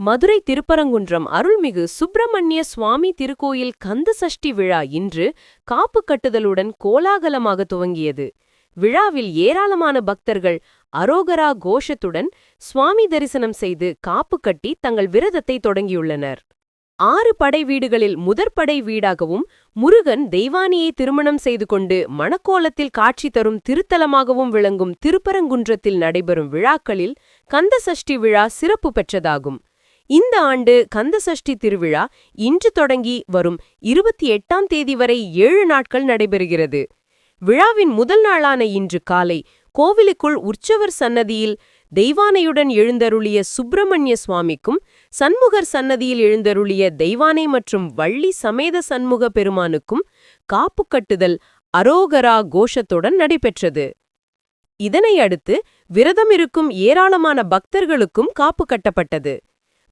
மதுரை திருப்பரங்குன்றம் அருள்மிகு சுப்பிரமணிய சுவாமி திருக்கோயில் கந்த சஷ்டி விழா இன்று காப்பு கட்டுதலுடன் கோலாகலமாக துவங்கியது. விழாவில் ஏராளமான பக்தர்கள் அரோகரா கோஷத்துடன் சுவாமி தரிசனம் செய்து காப்பு கட்டி தங்கள் விரதத்தை தொடங்கியுள்ளனர். ஆறு படை வீடுகளில் முதற்படை வீடாகவும் முருகன் தெய்வானியை திருமணம் செய்து கொண்டு மணக்கோலத்தில் காட்சி தரும் திருத்தலமாகவும் விளங்கும் திருப்பரங்குன்றத்தில் நடைபெறும் விழாக்களில் கந்த சஷ்டி விழா சிறப்பு பெற்றதாகும். இந்த ஆண்டு கந்தசஷ்டி திருவிழா இன்று தொடங்கி வரும் இருபத்தி எட்டாம் தேதி வரை ஏழு நாட்கள் நடைபெறுகிறது. விழாவின் முதல் நாளான இன்று காலை கோவிலுக்குள் உற்சவர் சன்னதியில் தெய்வானையுடன் எழுந்தருளிய சுப்பிரமணிய சுவாமிக்கும் சண்முகர் சன்னதியில் எழுந்தருளிய தெய்வானை மற்றும் வள்ளி சமேத சண்முக பெருமானுக்கும் காப்பு கட்டுதல் அரோகரா கோஷத்துடன் நடைபெற்றது. இதனை அடுத்து விரதம் இருக்கும் ஏராளமான பக்தர்களுக்கும் காப்பு கட்டப்பட்டது.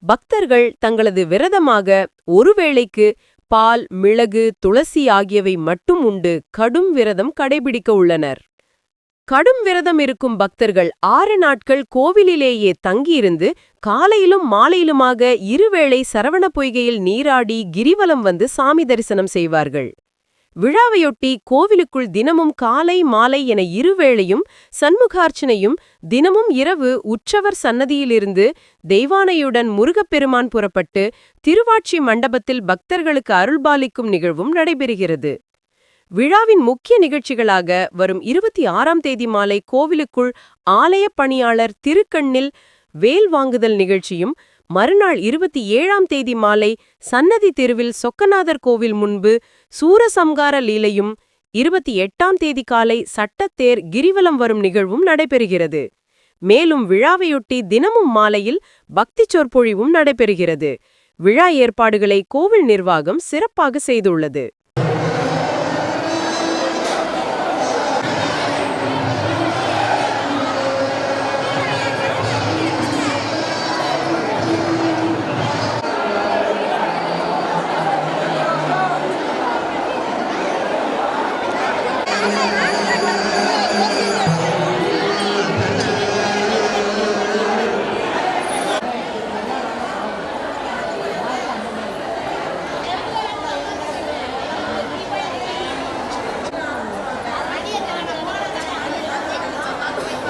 பக்தர்கள் தங்களது விரதமாக ஒருவேளைக்கு பால் மிளகு துளசி ஆகியவை மட்டும் உண்டு கடும் விரதம் கடைபிடிக்க உள்ளனர். கடும் விரதம் இருக்கும் பக்தர்கள் ஆறு நாட்கள் கோவிலிலேயே தங்கியிருந்து காலையிலும் மாலையிலுமாக இருவேளை சரவண பொய்கையில் நீராடி கிரிவலம் வந்து சாமி தரிசனம் செய்வார்கள். விழாவையொட்டி கோவிலுக்குள் தினமும் காலை மாலை என இருவேளையும் சண்முகார்ச்சனையும் தினமும் இரவு உற்சவர் சன்னதியிலிருந்து தெய்வானையுடன் முருகப்பெருமான் புறப்பட்டு திருவாட்சி மண்டபத்தில் பக்தர்களுக்கு அருள்பாலிக்கும் நிகழ்வும் நடைபெறுகிறது. விழாவின் முக்கிய நிகழ்ச்சிகளாக வரும் இருபத்தி ஆறாம் தேதி மாலை கோவிலுக்குள் ஆலய பணியாளர் திருக்கண்ணில் வேல் வாங்குதல் நிகழ்ச்சியும் மறுநாள் இருபத்தி ஏழாம் தேதி மாலை சன்னதி தெருவில் சொக்கநாதர் கோவில் முன்பு சூரசம்கார லீலையும் இருபத்தி எட்டாம் தேதி காலை சட்டத்தேர் கிரிவலம் வரும் நிகழ்வும் நடைபெறுகிறது. மேலும் விழாவையொட்டி தினமும் மாலையில் பக்தி சொற்பொழிவும் நடைபெறுகிறது. விழா ஏற்பாடுகளை கோவில் நிர்வாகம் சிறப்பாக செய்துள்ளது.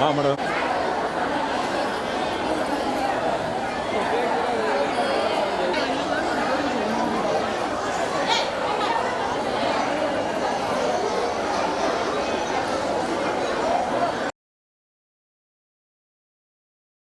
câmara.